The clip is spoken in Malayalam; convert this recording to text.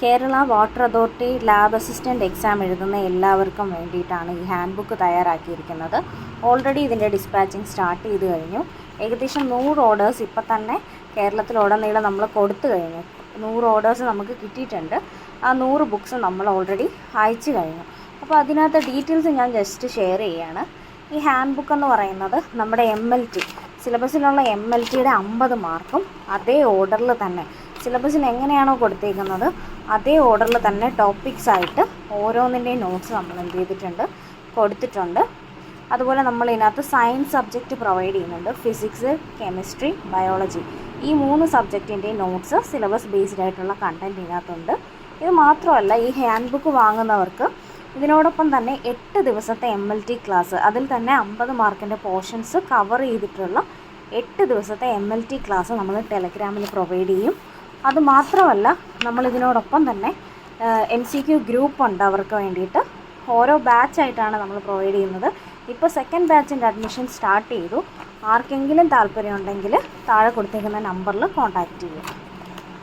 Kerala water authority lab assistant exam എഴുതുന്ന എല്ലാവർക്കും വേണ്ടിയിട്ടാണ് ഈ ഹാൻഡ് ബുക്ക് തയ്യാറാക്കിയിരിക്കുന്നത്. ഓൾറെഡി ഇതിന്റെ ഡിസ്പാച്ചിങ് സ്റ്റാർട്ട് ചെയ്ത് കഴിഞ്ഞു. ഏകദേശം നൂറ് ഓർഡേഴ്സ് ഇപ്പം തന്നെ കേരളത്തിലുടനീളം നമ്മൾ കൊടുത്തു കഴിഞ്ഞു. നൂറ് ഓർഡേഴ്സ് നമുക്ക് കിട്ടിയിട്ടുണ്ട്. ആ നൂറ് ബുക്സ് നമ്മൾ ഓൾറെഡി അയച്ചു കഴിഞ്ഞു. അപ്പോൾ അതിനകത്ത് ഡീറ്റെയിൽസ് ഞാൻ ജസ്റ്റ് ഷെയർ ചെയ്യുകയാണ് ഈ ഹാൻഡ് ബുക്ക് എന്ന് പറയുന്നത് നമ്മുടെ എം എൽ ടി സിലബസിലുള്ള എം എൽ ടിയുടെ അമ്പത് മാർക്കും അതേ ഓർഡറിൽ തന്നെ. സിലബസിൽ എങ്ങനെയാണോ കൊടുത്തേക്കുന്നത് അതേ ഓർഡറിൽ തന്നെ ടോപ്പിക്സ് ആയിട്ട് ഓരോന്നിന്റെയും നോട്ട്സ് നമ്മൾ എന്ത് ചെയ്തിട്ടുണ്ട് കൊടുത്തിട്ടുണ്ട്. അതുപോലെ നമ്മൾ ഇതിനകത്ത് സയൻസ് സബ്ജക്റ്റ് പ്രൊവൈഡ് ചെയ്യുന്നുണ്ട് ഫിസിക്സ് കെമിസ്ട്രി ബയോളജി ഈ മൂന്ന് സബ്ജക്റ്റിന്റെയും നോട്ട്സ് സിലബസ് ബേസ്ഡ് ആയിട്ടുള്ള കണ്ടന്റ് ഇതിനകത്തുണ്ട്. ഇത് മാത്രമല്ല ഈ ഹാൻഡ് ബുക്ക് വാങ്ങുന്നവർക്ക് ഇതിനോടൊപ്പം തന്നെ എട്ട് ദിവസത്തെ എം എൽ ടി ക്ലാസ് അതിൽ തന്നെ അമ്പത് മാർക്കിന്റെ പോർഷൻസ് കവർ ചെയ്തിട്ടുള്ള എട്ട് ദിവസത്തെ എം എൽ ടി ക്ലാസ് നമ്മൾ ടെലഗ്രാമിൽ പ്രൊവൈഡ് ചെയ്യും. അത് മാത്രമല്ല നമ്മൾ ഇതിനോടൊപ്പം തന്നെ എം സി ക്യു ഗ്രൂപ്പ് ഉണ്ട് അവർക്ക് വേണ്ടിയിട്ട്. ഓരോ ബാച്ചായിട്ടാണ് നമ്മൾ പ്രൊവൈഡ് ചെയ്യുന്നത്. ഇപ്പോൾ സെക്കൻഡ് ബാച്ചിന്റെ അഡ്മിഷൻ സ്റ്റാർട്ട് ചെയ്തു. ആർക്കെങ്കിലും താല്പര്യമുണ്ടെങ്കിൽ താഴെ കൊടുത്തേക്കുന്ന നമ്പറിൽ കോൺടാക്റ്റ് ചെയ്യും